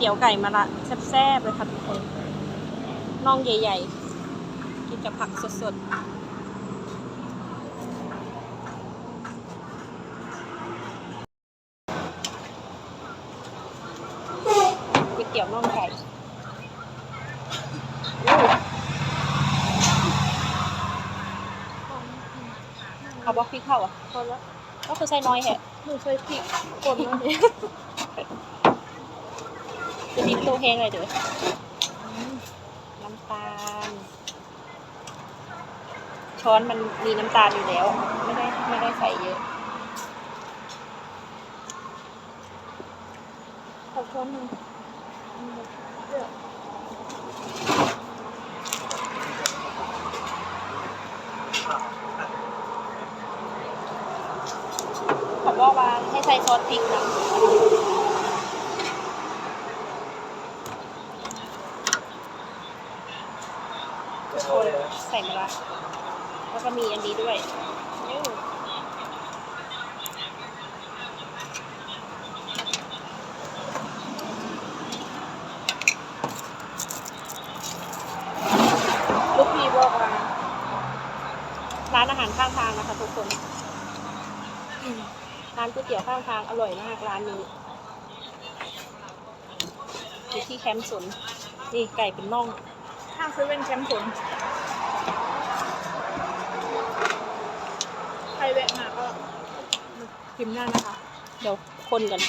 ตี๋ยวไก่มาละแซ่บๆเลยค่ะทุกคนน่องใหญ่ ๆ กินกับผักสดๆก๋วยเตี๋ยวน่องไก่เอาบล็อกพริกเข้าอะพอแล้วก็คือใส่น้อยแฮะหนูใช้พริกป่นแล้วเนี่ย จะมีตัวแห้งเลยเด้อน้ำตาล ช้อนมันมีน้ำตาลอยู่แล้ว ไม่ได้ไม่ได้ใส่เยอะขอช้อนหนึ่งเดี๋ยวเขาบอกว่าให้ใส่ซอสพริกนะ ทุกคนใส่มาละแล้วก็มีอันนี้ด้วยลูกพี่บอกว่าร้านอาหารข้างทางนะคะทุกคนร้านก๋วยเตี๋ยวข้างทางอร่อยมากร้านนี้อยู่ที่แคมป์สนนี่ไก่เป็นน่อง ข้างเซเว่นแชมป์ผลใครแวะมาก็พิมพ์ได้นะคะ เดี๋ยวคนกัน